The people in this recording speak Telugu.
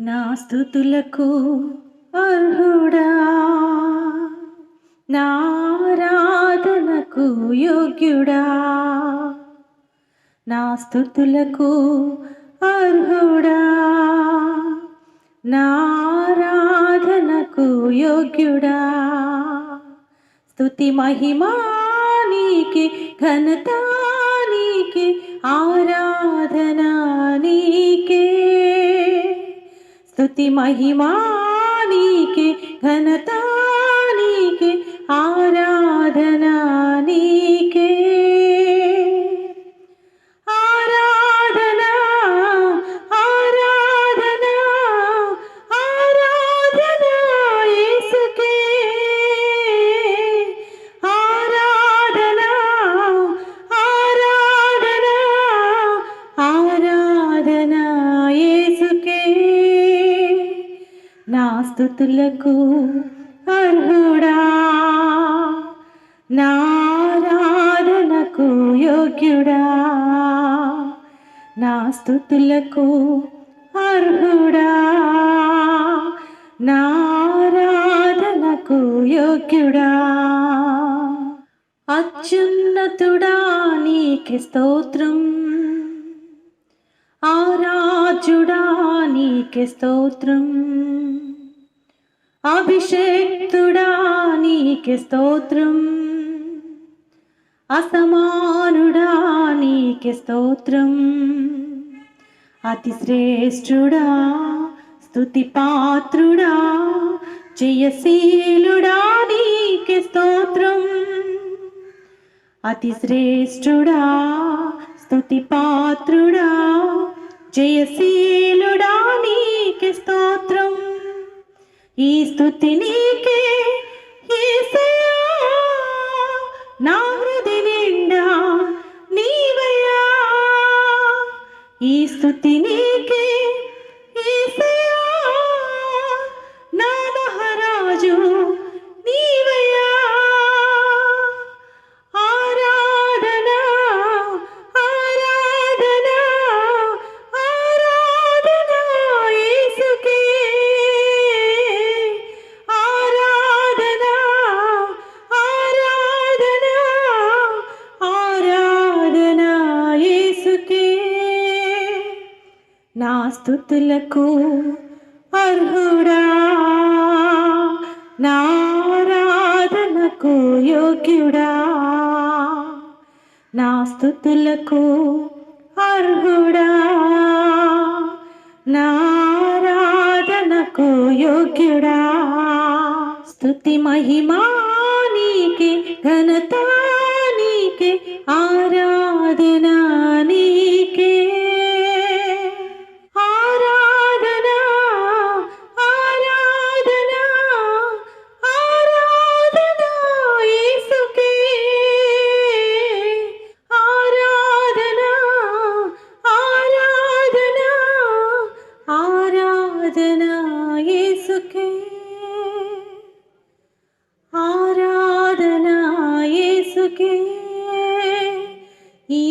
నా స్థుతులకు అర్హుడా? నారాధనకు యోగ్యుడా? నా స్థుతులకు అర్హుడా? నారాధనకు యోగ్యుడా? స్థుతి మహిమానికి ఘనతానికి ఆరాధనాని స్తుతి మహిమానికి ఘనతానికి ఆరాధనా స్థుతులకు అర్హుడా? నారాధనకు యోగ్యుడా? నా స్థుతులకు అర్హుడా? నారాధనకు యోగ్యుడా? అత్యున్నతుడా నీకి స్తోత్రం. ఆరాజుడా నీకే స్తోత్రం. అభిషేక్తుడా నీకే స్తోత్రం. అసమానుడా నీకే స్తోత్రం. అతి శ్రేష్ఠుడా స్తుతి పాత్రుడా జయశీలుడా నీకే స్తోత్రం. అతి శ్రేష్ఠుడా స్తుతి పాత్రుడా జయశీలుడా ఈ స్థుతి నీకే నా హృది నిండా నీవయ్యా. ఈ స్థుతి నీ నా స్థుతులకు అర్హుడా? నారాధనకు యోగ్యుడా? నా స్థుతులకు అర్హుడా? నారాధనకు యోగ్యుడా? స్థుతి మహిమా నీకే ఘనత నీకే ఆరాధన യേസുക്കേ ആരാധന യേസുക്കേ ഈ